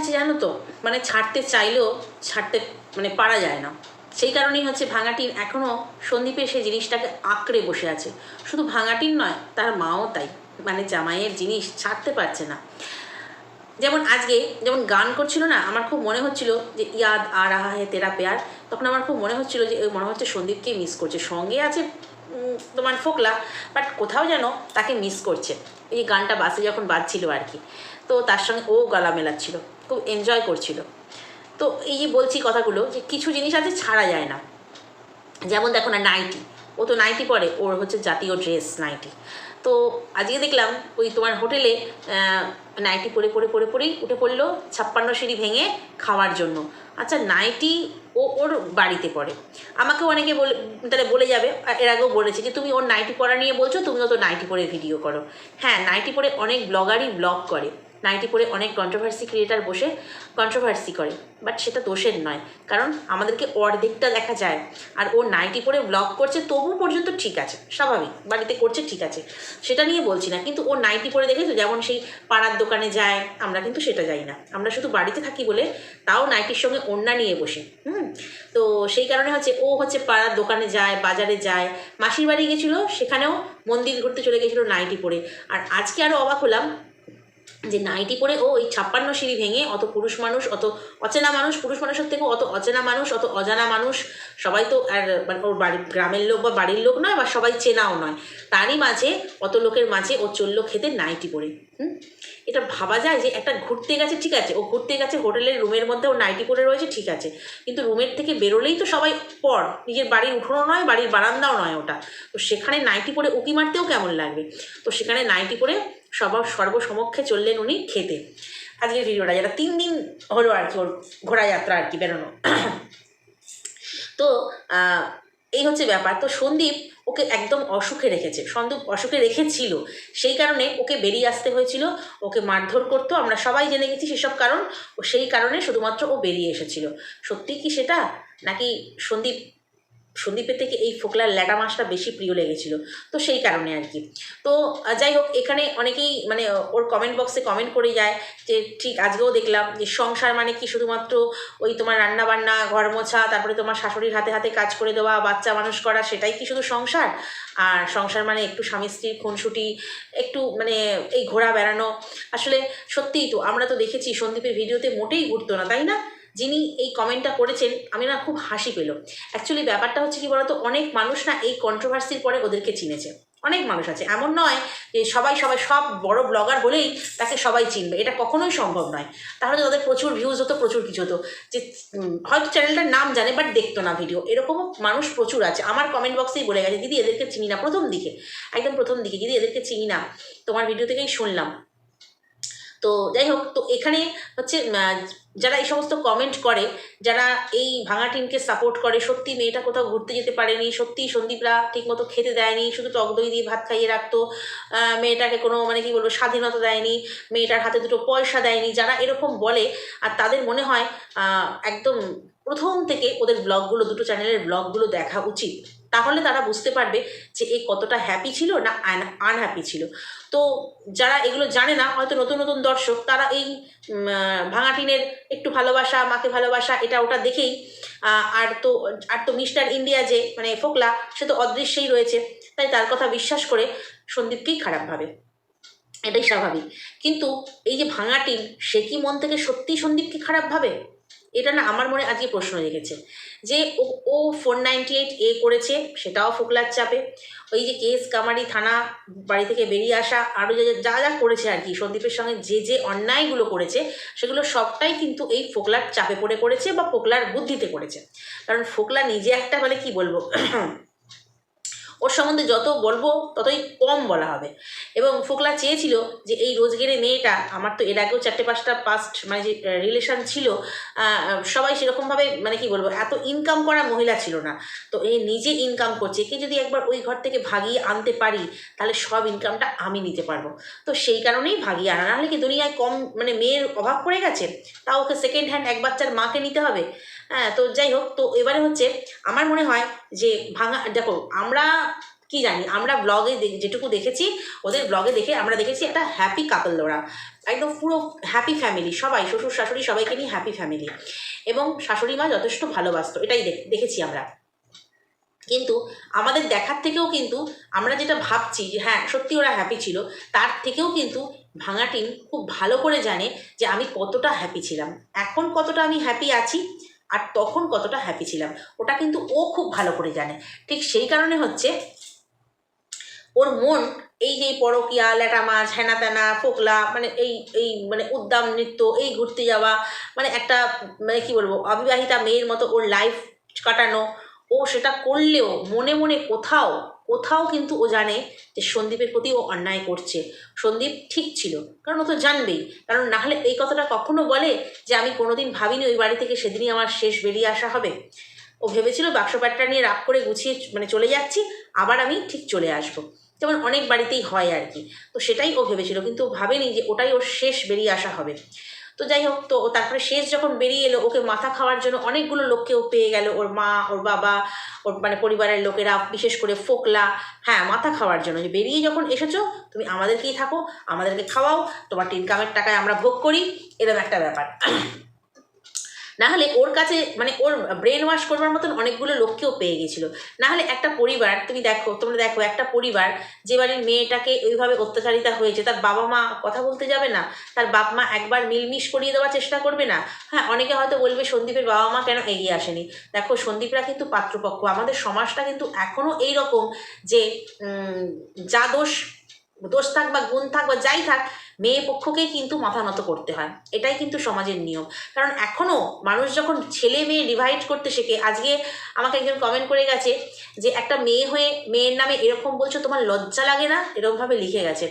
আছে জানো তো? মানে ছাড়তে চাইলেও ছাড়তে মানে পারা যায় না। সেই কারণেই হচ্ছে ভাঙাটির এখনও সন্দীপের সেই জিনিসটাকে আঁকড়ে বসে আছে। শুধু ভাঙাটির নয়, তার মাও তাই। মানে জামাইয়ের জিনিস ছাড়তে পারছে না। যেমন আজকে যেমন গান করছিল না, আমার খুব মনে হচ্ছিল যে ইয়াদ আর রাহা হে তেরা পেয়ার। তখন আমার খুব মনে হচ্ছিল যে, মনে হচ্ছে সন্দীপকে মিস করছে। সঙ্গে আছে তোমার ফোকলা বাট কোথাও যেন তাকে মিস করছে। এই গানটা বাসে যখন বাজছিল আর কি। তো তার সঙ্গে ও গলা মেলাচ্ছিল। খুব এনজয় করছিল। তো এই যে বলছি কথাগুলো যে কিছু জিনিস আছে ছাড়া যায় না। যেমন দেখো না, নাইটি। ও তো নাইটি পরে, ওর হচ্ছে জাতীয় ড্রেস নাইটি। তো আজকে দেখলাম ওই তোমার হোটেলে নাইটি পরে পরে পরে, পরেই উঠে পড়ল ছাপ্পান্ন সিঁড়ি ভেঙে খাওয়ার জন্য। আচ্ছা নাইটি ও ওর বাড়িতে পড়ে আমাকেও অনেকে বলে, তাহলে বলে যাবে এর আগেও বলেছে যে, তুমি ওর নাইটি পরা নিয়ে বলছো, তুমিও তো নাইটি পরে ভিডিও করো। হ্যাঁ নাইটি পরে অনেক ব্লগারই ব্লগ করে। নাইটি পরে অনেক কন্ট্রোভার্সি ক্রিয়েটার বসে কন্ট্রোভার্সি করে। বাট সেটা দোষের নয়। কারণ আমাদেরকে অর্ধেকটা দেখা যায়। আর ও নাইটি পরে ব্লগ করছে তবু পর্যন্ত ঠিক আছে। স্বাভাবিক, বাড়িতে করছে, ঠিক আছে। সেটা নিয়ে বলছি না। কিন্তু ও নাইটি পরে দেখেছ যেমন সেই পাড়ার দোকানে যায়, আমরা কিন্তু সেটা যাই না। আমরা শুধু বাড়িতে থাকি বলে তাও নাইটির সঙ্গে ওড়না নিয়ে বসি। হুম? তো সেই কারণে হচ্ছে ও হচ্ছে পাড়ার দোকানে যায়, বাজারে যায়। মাসির বাড়ি গেছিল, সেখানেও মন্দির ঘুরতে চলে গেছিল নাইটি পরে আর আজকে আরও অবাক হলাম যে নাইটি পরে, ও ওই ছাপ্পান্ন সিঁড়ি ভেঙে অত পুরুষ মানুষ, অত অচেনা মানুষ, পুরুষ মানুষের থেকেও অত অচেনা মানুষ, অত অজানা মানুষ, সবাই তো আর মানে ওর বাড়ি, গ্রামের লোক বা বাড়ির লোক নয় বা সবাই চেনাও নয়। তারই মাঝে অত লোকের মাঝে ও চলল খেতে নাইটি পরে। হুম? এটা ভাবা যায় যে একটা ঘুরতে গেছে, ঠিক আছে, ও ঘুরতে গেছে হোটেলের রুমের মধ্যে, ও নাইটি পরে রয়েছে, ঠিক আছে। কিন্তু রুমের থেকে বেরোলেই তো সবাই পর, নিজের বাড়ির উঠোনও নয়, বাড়ির বারান্দাও নয় ওটা। তো সেখানে নাইটি পরে উকি মারতেও কেমন লাগবে? তো সেখানে নাইটি পরে সবার সর্বসমক্ষে চললেন উনি খেতে। আজকের ভিডিওটা, যেটা তিন দিন হলো আর কি ওর ঘোড়া যাত্রা আর কি বেরোনো। তো এই হচ্ছে ব্যাপার। তো সন্দীপ ওকে একদম অসুখে রেখেছে। সন্দীপ অসুখে রেখেছিল। সেই কারণে ওকে বেরিয়ে আসতে হয়েছিল। ওকে মারধর করতো। আমরা সবাই জেনে গেছি সেসব কারণ। ও সেই কারণে শুধুমাত্র ও বেরিয়ে এসেছিল। সত্যি কি সেটা? নাকি সন্দীপ সন্দীপের থেকে এই ফোকলার ল্যাটা মাছটা বেশি প্রিয় লেগেছিল। তো সেই কারণে আর কি। তো যাই হোক, এখানে অনেকেই মানে ওর কমেন্ট বক্সে কমেন্ট করে যায় যে, ঠিক, আজকেও দেখলাম যে, সংসার মানে কি শুধুমাত্র ওই তোমার রান্না বান্না ঘর মোছা, তারপরে তোমার শাশুড়ির হাতে হাতে কাজ করে দেওয়া, বাচ্চা মানুষ করা, সেটাই কি শুধু সংসার? আর সংসার মানে একটু স্বামী স্ত্রীর খুনসুটি, একটু মানে এই ঘোরা বেড়ানো আসলে সত্যিই তো, আমরা তো দেখেছি সন্দীপের ভিডিওতে মোটেই ঘুরতো না, তাই না? যিনি এই কমেন্টটা করেছেন, আমি না খুব হাসি পেল। অ্যাকচুয়ালি ব্যাপারটা হচ্ছে কি বলতো, অনেক মানুষ না এই কন্ট্রোভার্সির পরে ওদেরকে চিনেছে। অনেক মানুষ আছে। এমন নয় যে সবাই সবাই, সব বড় ব্লগার বলেই তাকে সবাই চিনবে। এটা কখনোই সম্ভব নয়। তাহলে তাদের প্রচুর ভিউজ হতো, প্রচুর কিছু হতো। যে হয়তো চ্যানেলটার নাম জানে বাট দেখতো না ভিডিও এরকমও মানুষ প্রচুর আছে। আমার কমেন্ট বক্সেই বলে গেছে, দিদি, এদেরকে চিনি না। প্রথম দিকে। একদম প্রথম দিকে, দিদি, এদেরকে চিনি না। তোমার ভিডিও থেকেই শুনলাম। তো যাই হোক, তো এখানে হচ্ছে যারা এই সমস্ত কমেন্ট করে, যারা এই ভাঙা টিমকে সাপোর্ট করে, সত্যি মেয়েটা কোথাও ঘুরতে যেতে পারেনি, সত্যি সন্দীপরা ঠিকমতো খেতে দেয়নি, শুধু টক দই দিয়ে ভাত খাইয়ে রাখতো মেয়েটাকে কোনো মানে কি বলব, স্বাধীনতা দেয়নি, মেয়েটার হাতে দুটো পয়সা দেয়নি, যারা এরকম বলে, আর তাদের মনে হয় একদম প্রথম থেকে ওদের ব্লগগুলো দুটো চ্যানেলের ব্লগগুলো দেখা উচিত। তাহলে তারা বুঝতে পারবে যে এই কতটা হ্যাপি ছিল না আনহ্যাপি ছিল। তো যারা এগুলো জানে না হয়তো নতুন নতুন দর্শক তারা এই উম, আহ, ভাঙা টিনের একটু ভালোবাসা মাকে ভালোবাসা এটা ওটা দেখেই আর তো আর তো মিস্টার ইন্ডিয়া যে মানে ফোকলা সে তো অদৃশ্যেই রয়েছে। তাই তার কথা বিশ্বাস করে সন্দীপকেই খারাপ ভাবে। এটাই স্বাভাবিক। কিন্তু এই যে ভাঙা টিন সে কি মন থেকে সত্যিই সন্দীপকে খারাপ ভাবে? এটা না আমার মনে আজকে প্রশ্ন রেখেছে। যে ও ফোর নাইনটি এইট এ করেছে, সেটাও ফোকলার চাপে। ওই যে কেস কামারি থানা বাড়ি থেকে বেরিয়ে আসা আরও যে যা যা করেছে আর কি, সন্দীপের সঙ্গে যে যে অন্যায়গুলো করেছে, সেগুলো সবটাই কিন্তু এই ফোকলার চাপে পড়ে করেছে বা ফোকলার বুদ্ধিতে করেছে। কারণ ফোকলা নিজে একটা মানে কি বলব ওর সম্বন্ধে যত বলব, ততই কম বলা হবে। এবং ফোকলা চেয়েছিল যে এই রোজগেরে মেয়েটা, আমার তো এর আগেও চারটে পাঁচটা পাস্ট মানে যে রিলেশন ছিল সবাই সেরকমভাবে মানে কি বলব, এত ইনকাম করা মহিলা ছিল না। তো এ নিজে ইনকাম করছে, একে যদি একবার ওই ঘর থেকে ভাগিয়ে আনতে পারি, তাহলে সব ইনকামটা আমি নিতে পারব। তো সেই কারণেই ভাগিয়ে আনা নাহলে কি দুনিয়ায় কম মানে মেয়ের অভাব পড়ে গেছে? তাও ওকে সেকেন্ড হ্যান্ড এক বাচ্চার মাকে নিতে হবে? হ্যাঁ তো যাই হোক তো এবারে হচ্ছে আমার মনে হয় যে ভাঙা, দেখো, আমরা কি জানি, আমরা ব্লগে যেটুকু দেখেছি, ওদের ব্লগে দেখে আমরা দেখেছি একটা হ্যাপি কাপল ওরা। একদম পুরো হ্যাপি ফ্যামিলি সবাই, শ্বশুর, শাশুড়ি সবাইকে নিয়ে হ্যাপি ফ্যামিলি এবং শাশুড়ি মা যথেষ্ট ভালোবাসতো, এটাই দেখ- দেখেছি আমরা। কিন্তু আমাদের দেখার থেকেও কিন্তু আমরা যেটা ভাবছি যে হ্যাঁ সত্যি ওরা হ্যাপি ছিল, তার থেকেও কিন্তু ভাঙা টিম খুব ভালো করে জানে যে আমি কতটা হ্যাপি ছিলাম। এখন কতটা আমি হ্যাপি আছি আর তখন কতটা হ্যাপি ছিলাম, ওটা কিন্তু ও খুব ভালো করে জানে। ঠিক সেই কারণে হচ্ছে, ওর মন এই যে পরকিয়া ল্যাটা মাছ হেনা তেনা ফোকলা মানে এই এই মানে উদ্দাম নৃত্য, এই ঘুরতে যাওয়া মানে একটা মানে কী বলব, অবিবাহিতা মেয়ের মতো ওর লাইফ কাটানো, ও সেটা করলেও মনে মনে কোথাও কোথাও কিন্তু ও জানে যে সন্দীপের প্রতি ও অন্যায় করছে। সন্দীপ ঠিক ছিল, কারণ ও তো জানবেই। কারণ না হলে এই কথাটা কখনো বলে যে, আমি কোনোদিন ভাবিনি ওই বাড়ি থেকে সেদিনই আমার শেষ বেরিয়ে আসা হবে। ও ভেবেছিল বাক্স প্যাটটা নিয়ে রাগ করে গুছিয়ে মানে চলে যাচ্ছি, আবার আমি ঠিক চলে আসব। যেমন অনেক বাড়িতেই হয় আর কি। তো সেটাই ও ভেবেছিল, কিন্তু ভাবেনি যে ওটাই ওর শেষ বেরিয়ে আসা হবে। তো যাই হোক তো তারপরে শেষ যখন বেরিয়ে এলো, ওকে মাথা খাওয়ার জন্য অনেকগুলো লোককে ও পেয়ে গেল। ওর মা, ওর বাবা, ওর মানে পরিবারের লোকেরা, বিশেষ করে ফোকলা। হ্যাঁ মাথা খাওয়ার জন্য। যে বেরিয়ে যখন এসেছ, তুমি আমাদেরকেই থাকো, আমাদেরকে খাওয়াও, তোমার ইনকামের টাকায় আমরা ভোগ করি এরকম একটা ব্যাপার। না হলে ওর কাছে মানে ওর ব্রেন ওয়াশ করবার মতন অনেকগুলো লোককেও পেয়ে গেছিল। নাহলে একটা পরিবার, তুমি দেখো, তোমরা দেখো, একটা পরিবার যে বাড়ির মেয়েটাকে ওইভাবে অত্যাচারিতা হয়েছে, তার বাবা মা কথা বলতে যাবে না, তার বাপ মা একবার মিলমিশ করিয়ে দেওয়ার চেষ্টা করবে না হ্যাঁ অনেকে হয়তো বলবে সন্দীপের বাবা মা কেন এগিয়ে আসেনি। দেখো, সন্দীপরা কিন্তু পাত্রপক্ষ, আমাদের সমাজটা কিন্তু এখনও এই রকম যে যা দোষ দোষ থাক বা গুণ থাক বা যাই থাক মেয়ে পক্ষকেই কিন্তু মাথা নত করতে হয়। এটাই কিন্তু সমাজের নিয়ম। কারণ এখনও মানুষ যখন ছেলে মেয়ে ডিভাইড করতে শেখে, আজকে আমাকে একজন কমেন্ট করে গেছে যে, একটা মেয়ে হয়ে মেয়ের নামে এরকম বলছো, তোমার লজ্জা লাগে না? এরকমভাবে লিখে গেছে।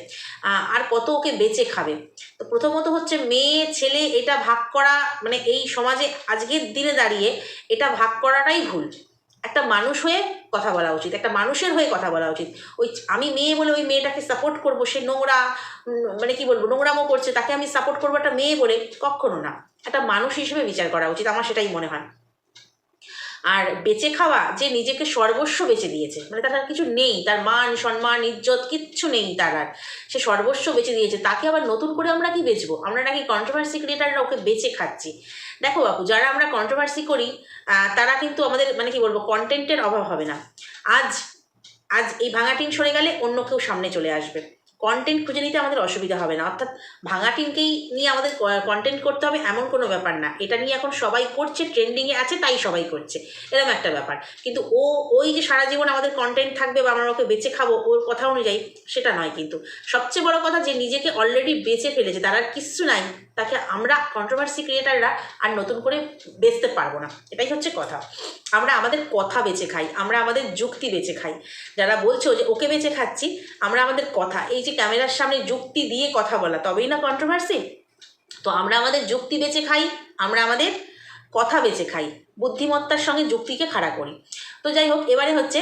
আর কত ওকে বেঁচে খাবে? তো প্রথমত হচ্ছে মেয়ে, ছেলে এটা ভাগ করা মানে এই সমাজে আজকের দিনে দাঁড়িয়ে এটা ভাগ করাটাই ভুল। একটা মানুষ হয়ে কথা বলা উচিত, একটা মানুষের হয়ে কথা বলা উচিত। ওই আমি মেয়ে বলে ওই মেয়েটাকে সাপোর্ট করব, সে নোংরা মানে কি বলব, নোংরামো করছে, তাকে আমি সাপোর্ট করব একটা মেয়ে বলে কখনো না। একটা মানুষ হিসেবে বিচার করা উচিত, আমার সেটাই মনে হয়। আর বেঁচে খাওয়া যে নিজেকে সর্বস্ব বেঁচে দিয়েছে মানে তার আর কিছু নেই, তার মান, সম্মান, ইজ্জত কিচ্ছু নেই তার আর। সে সর্বস্ব বেঁচে দিয়েছে, তাকে আবার নতুন করে আমরা কি বেচবো? আমরা নাকি কন্ট্রোভার্সি ক্রিয়েটাররা ওকে বেঁচে খাচ্ছি। দেখো বাপু, যারা আমরা কন্ট্রোভার্সি করি তারা কিন্তু আমাদের মানে কি বলব কন্টেন্টের অভাব হবে না। আজ আজ এই ভাঙা টিন সরে গেলে অন্য কেউ সামনে চলে আসবে। কন্টেন্ট খুঁজে নিতে আমাদের অসুবিধা হবে না। অর্থাৎ ভাঙা টিমকেই নিয়ে আমাদের কন্টেন্ট করতে হবে এমন কোনো ব্যাপার না। এটা নিয়ে এখন সবাই করছে ট্রেন্ডিংয়ে আছে, তাই সবাই করছে। এরকম একটা ব্যাপার। কিন্তু ও, ওই যে সারা জীবন আমাদের কন্টেন্ট থাকবে বা আমরা ওকে বেঁচে খাব, ওর কথা অনুযায়ী সেটা নয় কিন্তু। সবচেয়ে বড় কথা যে নিজেকে অলরেডি বেঁচে ফেলেছে, তার আর কিচ্ছু নাই। তাকে আমরা কন্ট্রোভার্সি ক্রিয়েটাররা আর নতুন করে বেচতে পারব না। এটাই হচ্ছে কথা। আমরা আমাদের কথা বেঁচে খাই, আমরা আমাদের যুক্তি বেঁচে খাই। যারা বলছো যে, ওকে বেঁচে খাচ্ছি, আমরা আমাদের কথা। এই যে ক্যামেরার সামনে যুক্তি দিয়ে কথা বলা, তবেই না কন্ট্রোভার্সি তো আমরা আমাদের যুক্তি বেঁচে খাই, আমরা আমাদের কথা বেঁচে খাই। বুদ্ধিমত্তার সঙ্গে যুক্তিকে খাড়া করি। তো যাই হোক, এবারে হচ্ছে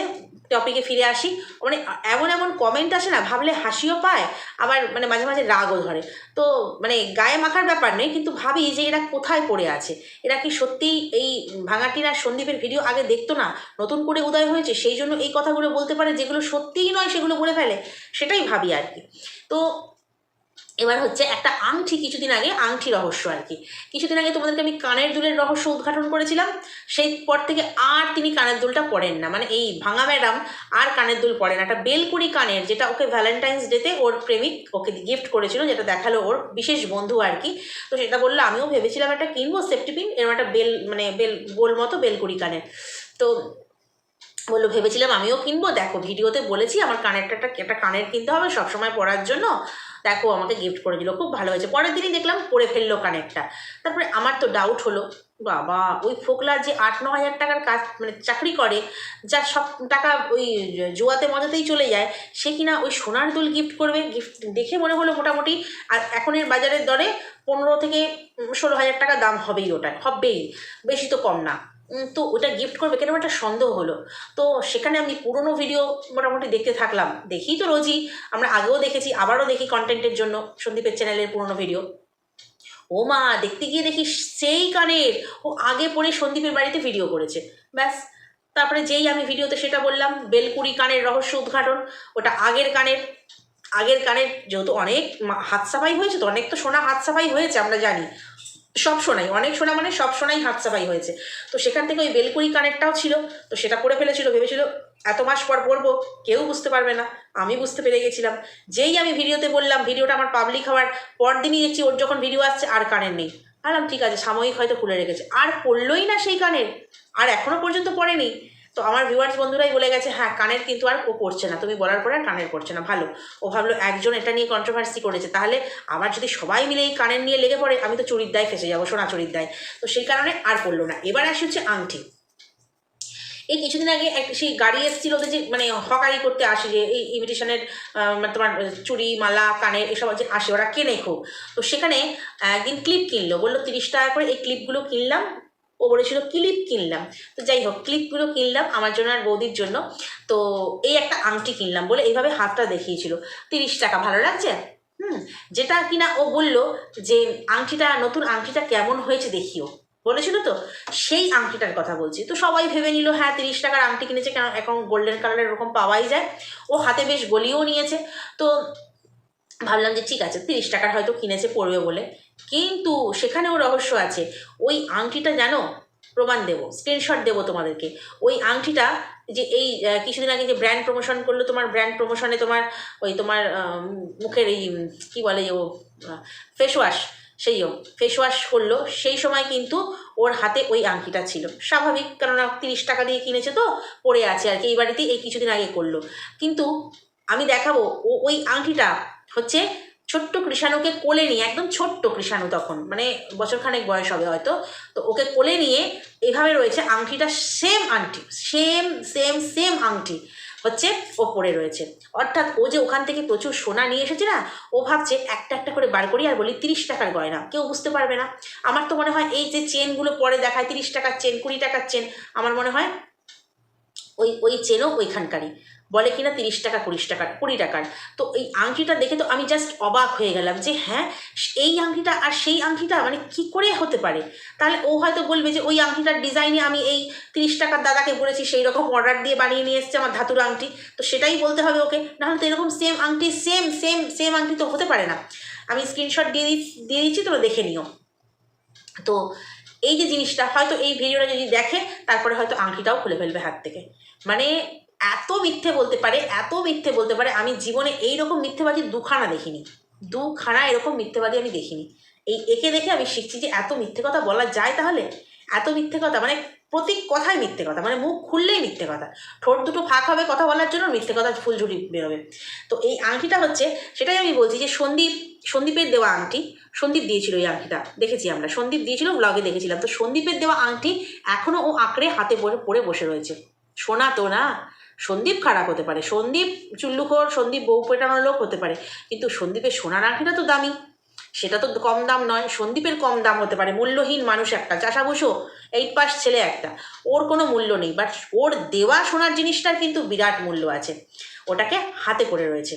টপিকে ফিরে আসি। মানে এমন এমন কমেন্ট আসে না, ভাবলে হাসিও পায়, আবার মানে মাঝে মাঝে রাগও ধরে। তো মানে গায়ে মাখার ব্যাপার নেই কিন্তু ভাবি যে এরা কোথায় পড়ে আছে? এরা কি সত্যিই এই ভাঙাটির সন্দীপের ভিডিও আগে দেখতো না? নতুন করে উদয় হয়েছে, সেই জন্য এই কথাগুলো বলতে পারে, যেগুলো সত্যিই নয় সেগুলো বলে ফেলে, সেটাই ভাবি আর কি। তো এবার হচ্ছে একটা আংটি কিছুদিন আগে আংটি রহস্য আর কি। কিছুদিন আগে তোমাদেরকে আমি কানের দুলের রহস্য উদ্ঘাটন করেছিলাম। সেই পর থেকে আর তিনি কানের দুলটা পরেন না। মানে এই ভাঙা ম্যাডাম আর কানের দুল পরেন না। একটা বেলকুড়ি কানের, যেটা ওকে ভ্যালেন্টাইন্স ডেতে ওর প্রেমিক ওকে গিফট করেছিল, যেটা দেখাল ওর বিশেষ বন্ধু আর কি। তো সেটা বলল, আমিও ভেবেছিলাম একটা কিনবো সেফটি পিন এরকম একটা বেল মানে বেল, গোল মতো বেলকুড়ি কানের। তো বলল, ভেবেছিলাম আমিও কিনবো। দেখো, ভিডিওতে বলেছি, আমার কানেরটা একটা একটা কানের কিনতে হবে সবসময় পরার জন্য। দেখো আমাকে গিফট করে দিল, খুব ভালো হয়েছে। পরের দিনই দেখলাম পরে ফেলল কানেরটা। তারপরে আমার তো ডাউট হলো, বাবা, ওই ফোকলা যে আট, ন হাজার টাকার কাজ মানে চাকরি করে, যার সব টাকা ওই জুয়াতে মজাতেই চলে যায়, সে কিনা ওই সোনার দুল গিফট করবে? গিফট দেখে মনে হলো মোটামুটি, আর এখনের বাজারের দরে পনেরো থেকে ষোলো হাজার টাকা দাম হবেই ওটার হবেই। বেশি তো কম না। তো ওটা গিফট করবে কেন? একটা সন্দেহ হলো। তো সেখানে আমি পুরোনো ভিডিও মোটামুটি দেখতে থাকলাম। দেখি তো রোজই। আমরা আগেও দেখেছি, আবারও দেখি কন্টেন্টের জন্য সন্দীপের চ্যানেলের পুরোনো ভিডিও ও মা, দেখতে গিয়ে দেখি সেই কানের ও আগে পরে সন্দীপের বাড়িতে ভিডিও করেছে। ব্যাস, তারপরে যেই আমি ভিডিওতে সেটা বললাম, বেলকুড়ি কানের রহস্য উদ্ঘাটন, ওটা আগের কানের। আগের কানের যেহেতু অনেক হাত সাফাই হয়েছে তো, অনেক তো সোনা হাত সাফাই হয়েছে, আমরা জানি। সব সোনাই, অনেক শোনা মানে সব সোনাই হাত সাফাই হয়েছে। তো সেখান থেকে ওই বেলকুড়ি কানেরটাও ছিল, তো সেটা করে ফেলেছিল, ভেবেছিল এত মাস পর পড়ব কেউ বুঝতে পারবে না, আমি বুঝতে পেরে গেছিলাম। যেই আমি ভিডিওতে বললাম, ভিডিওটা আমার পাবলিক হওয়ার পরদিনই দেখছি, ওর যখন ভিডিও আসছে, আর কানের নেই। আরাম ঠিক আছে, সাময়িক হয়তো খুলে রেখেছে। আর পড়লোই না সেই কানের, আর এখনও পর্যন্ত পড়েনি। তো আমার ভিউয়ার্স বন্ধুরাই বলে গেছে হ্যাঁ কানের কিন্তু আর ও পড়ছে না। তুমি বলার পরে আর কানের পড়ছে না। ভালো। ও ভাবলো, একজন এটা নিয়ে কন্ট্রোভার্সি করেছে। তাহলে আবার যদি সবাই মিলে এই কানের নিয়ে লেগে পড়ে, আমি তো চুরির দায় ফেসে যাব, সোনা চুরির দায়। তো সেই কারণে আর পড়ল না। এবার আসি হচ্ছে আংটি। এই কিছুদিন আগে এক, সেই গাড়ি এসেছিল ওদের যে মানে হকারি করতে আসে যে, এই ইমিটেশনের তোমার চুড়ি, মালা, কানের এসব যে আসে, ওরা কেনে খুব। তো সেখানে একদিন ক্লিপ কিনলো। বলল, তিরিশ টাকা করে এই ক্লিপগুলো কিনলাম। ও বলেছিল ক্লিপ কিনলাম। তো যাই হোক, ক্লিপগুলো কিনলাম আমার জন্য আর বৌদির জন্য। তো এই একটা আংটি কিনলাম বলে এইভাবে হাতটা দেখিয়েছিল। তিরিশ টাকা ভালো লাগছে? হুম, যেটা কিনা ও বলল যে আংটিটা, নতুন আংটিটা কেমন হয়েছে দেখিও। বলেছিল তো? সেই আংটিটার কথা বলছি। তো সবাই ভেবে নিল হ্যাঁ তিরিশ টাকার আংটি কিনেছে কেন? এখন গোল্ডেন কালারের এরকম পাওয়াই যায়। ও হাতে বেশ গলিয়েও নিয়েছে। তো ভাবলাম যে ঠিক আছে, তিরিশ টাকার হয়তো কিনেছে পড়বে বলে। কিন্তু সেখানেও রহস্য আছে। ওই আংটিটা জানো? প্রমাণ দেবো স্ক্রিনশট দেবো তোমাদেরকে। ওই আংটিটা যে এই কিছুদিন আগে যে ব্র্যান্ড প্রমোশন করল, তোমার ব্র্যান্ড প্রমোশনে তোমার ওই তোমার মুখের এই, কী বলে ও ফেস ওয়াশ সেই ফেস ওয়াশ করল। সেই সময় কিন্তু ওর হাতে ওই আংটিটা ছিল। স্বাভাবিক, কেননা তিরিশ টাকা দিয়ে কিনেছে তো, পড়ে আছে আর কি। এই বাড়িতে এই কিছুদিন আগে করল। কিন্তু আমি দেখাবো, ও, ওই আংটিটা হচ্ছে ছোট্ট কৃষাণুকে কোলে নিয়ে, একদম ছোট্ট কৃষাণু তখন মানে বছরখানেক বয়স হবে হয়তো, তো ওকে কোলে নিয়ে এভাবে রয়েছে আংটিটা সেম আংটি সেম সেম সেম আংটি হচ্ছে ও রয়েছে। অর্থাৎ ও যে ওখান থেকে প্রচুর সোনা নিয়ে এসেছে না, ও ভাবছে একটা একটা করে বার করি আর বলি তিরিশ টাকার গয়না, কেউ বুঝতে পারবে না। আমার তো মনে হয় এই যে চেনগুলো পরে দেখায় তিরিশ টাকার চেন কুড়ি টাকার চেন আমার মনে হয় ওই ওই চেনও ওইখানকারই। বলে কিনা তিরিশ টাকা কুড়ি টাকার কুড়ি টাকার। তো এই আংটিটা দেখে তো আমি জাস্ট অবাক হয়ে গেলাম যে হ্যাঁ এই আংটিটা আর সেই আংটিটা মানে কি করে হতে পারে? তাহলে ও হয়তো বলবে যে ওই আংটিটার ডিজাইনে আমি এই তিরিশ টাকার দাদাকে বলেছি, সেই রকম অর্ডার দিয়ে বানিয়ে নিয়ে এসছে আমার ধাতুর আংটি। তো সেটাই বলতে হবে ওকে। নাহলে তো এরকম সেম আংটি সেম সেম সেম আংটি তো হতে পারে না। আমি স্ক্রিনশট দিয়ে দিয়ে দিচ্ছি তোমরা দেখে নিও। তো এই যে জিনিসটা, হয়তো এই ভিডিওটা যদি দেখে, তারপরে হয়তো আংটিটাও খুলে ফেলবে হাত থেকে। মানে এত মিথ্যে বলতে পারে, এত মিথ্যে বলতে পারে, আমি জীবনে এই রকম মিথ্যেবাজি দুখানা দেখিনি। দুখানা এরকম মিথ্যেবাদী আমি দেখিনি। এই একে দেখে আমি শিখছি যে এত মিথ্যে কথা বলা যায় তাহলে? এত মিথ্যে কথা মানে প্রতি কথায় মিথ্যে কথা মানে মুখ খুললেই মিথ্যে কথা। ঠোঁট দুটো ফাঁক হবে কথা বলার জন্য মিথ্যে কথা ফুলঝুরি বেরোবে। তো এই আংটিটা হচ্ছে, সেটাই আমি বলছি যে সন্দীপ, সন্দীপের দেওয়া আংটি, সন্দীপ দিয়েছিল এই আংটিটা, দেখেছি আমরা, সন্দীপ দিয়েছিল ব্লগে দেখেছিলাম। তো সন্দীপের দেওয়া আংটি এখনও ও আঁকড়ে হাতে পরে পরে বসে রয়েছে। সোনা তো না, সন্দীপ খারাপ হতে পারে, সন্দীপ চুল্লুখোর, সন্দীপ বউ পেটানোর লোক হতে পারে, কিন্তু সন্দীপের সোনার আংটিটা তো দামি। সেটা তো কম দাম নয়, সন্দীপের কম দাম হতে পারে, মূল্যহীন মানুষ একটা চাষা বসো এইট পাস ছেলে একটা, ওর কোনো মূল্য নেই বাট ওর দেওয়া সোনার জিনিসটার কিন্তু বিরাট মূল্য আছে, ওটাকে হাতে করে রয়েছে,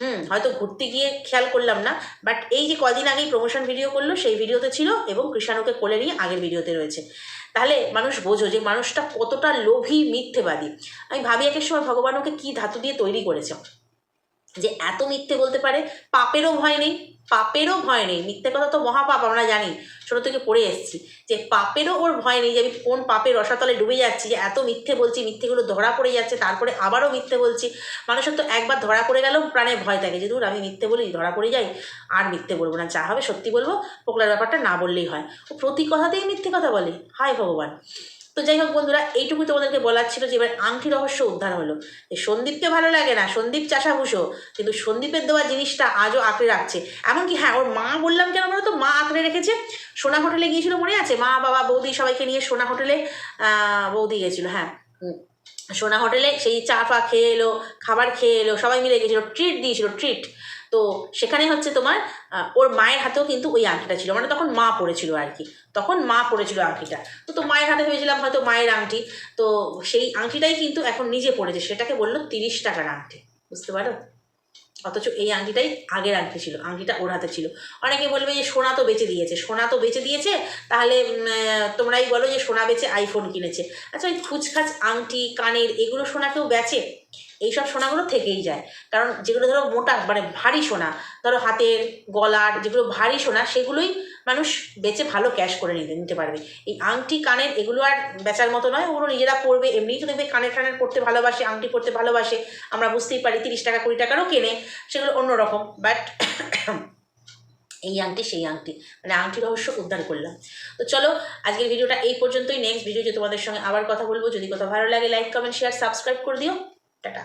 হুম, হয়তো ঘুরতে গিয়ে খেয়াল করলাম না বাট এই যে কদিন আগেই প্রমোশন ভিডিও করল, সেই ভিডিওতে ছিল এবং কৃষাণুকে কোলে নিয়ে আগের ভিডিওতে রয়েছে, তাহলে মানুষ বোঝো যে মানুষটা কতটা লোভী, মিথ্যেবাদী, আমি ভাবি একের সময় ভগবান ওকে কী ধাতু দিয়ে তৈরি করেছে, যে এত মিথ্যে বলতে পারে, পাপেরও ভয় নেই পাপেরও ভয় নেই। মিথ্যে কথা তো মহাপাপ, আমরা জানি। ছোটো থেকে পড়ে এসেছি। যে পাপেরও ওর ভয় নেই যে আমি কোন পাপের রসাতলে ডুবে যাচ্ছি, যে এত মিথ্যে বলছি, মিথ্যেগুলো ধরা পড়ে যাচ্ছে, তারপরে আবারও মিথ্যে বলছি। মানুষের তো একবার ধরা পড়ে গেলেও প্রাণে ভয় থাকে যে দূর আমি মিথ্যে বলি, ধরা পড়ে যাই, আর মিথ্যে বলব না। যা হবে সত্যি বলব, পোকলার ব্যাপারটা না বললেই হয়। ও প্রতি কথাতেই মিথ্যে কথা বলে। হায় ভগবান। তো যাই হোক বন্ধুরা এইটুকু তোমাদেরকে বলার ছিল যে এবার আংটি রহস্য উদ্ধার হলো। যে সন্দীপকে ভালো লাগে না, সন্দীপ চাষাভুষো, কিন্তু সন্দীপের দেওয়া জিনিসটা আজও আঁকড়ে রাখছে। এমনকি হ্যাঁ ওর মা বললাম কেন বলো তো? মা আঁকড়ে রেখেছে। সোনা হোটেলে গিয়েছিল, মনে আছে? মা, বাবা, বৌদি সবাইকে নিয়ে সোনা হোটেলে বৌদি গেছিল হ্যাঁ। সোনা হোটেলে সেই চা ফা খেয়ে এলো, খাবার খেয়ে এলো, সবাই মিলে গেছিল, ট্রিট দিয়েছিল, ট্রিট। তো সেখানে হচ্ছে তোমার ওর মায়ের হাতেও কিন্তু ওই আংটিটা ছিল। মানে তখন মা পড়েছিল আর কি তখন মা পড়েছিল আংটিটা। তো তো মায়ের হাতে ভেবেছিলাম হয়তো মায়ের আংটি। তো সেই আংটিটাই কিন্তু এখন নিজে পড়েছে সেটাকে বলল তিরিশ টাকার আংটি। বুঝতে পারো? অথচ এই আংটিটাই আগের আংটি ছিল। আংটিটা ওর হাতে ছিল। অনেকে বলবে যে সোনা তো বেচে দিয়েছে। সোনা তো বেচে দিয়েছে? তাহলে তোমরাই বলো যে সোনা বেচে আইফোন কিনেছে। আচ্ছা ওই খুচখাচ আংটি, কানের এগুলো সোনা কেউ বেচে? এইসব সোনাগুলো থেকেই যায়। কারণ যেগুলো ধরো মোটা মানে ভারী সোনা, ধরো হাতের, গলার যেগুলো ভারী সোনা, সেগুলোই মানুষ বেচে ভালো ক্যাশ করে নিতে নিতে পারবে। এই আংটি, কানের এগুলো আর বেচার মতো নয়, ওগুলো নিজেরা পরবে, এমনিই তো দেখবে কানের টানের পরতে ভালোবাসে, আংটি পরতে ভালোবাসে। আমরা বুঝতেই পারি তিরিশ টাকা, কুড়ি টাকারও কেনে, সেগুলো অন্যরকম বাট এই আংটি, সেই আংটি। মানে আংটি রহস্য উদ্ধার করলাম। তো চলো, আজকের ভিডিওটা এই পর্যন্তই। নেক্সট ভিডিও যে তোমাদের সঙ্গে আবার কথা বলব। যদি কথা ভালো লাগে লাইক কমেন্ট শেয়ার সাবস্ক্রাইব করে দিও। টাটা।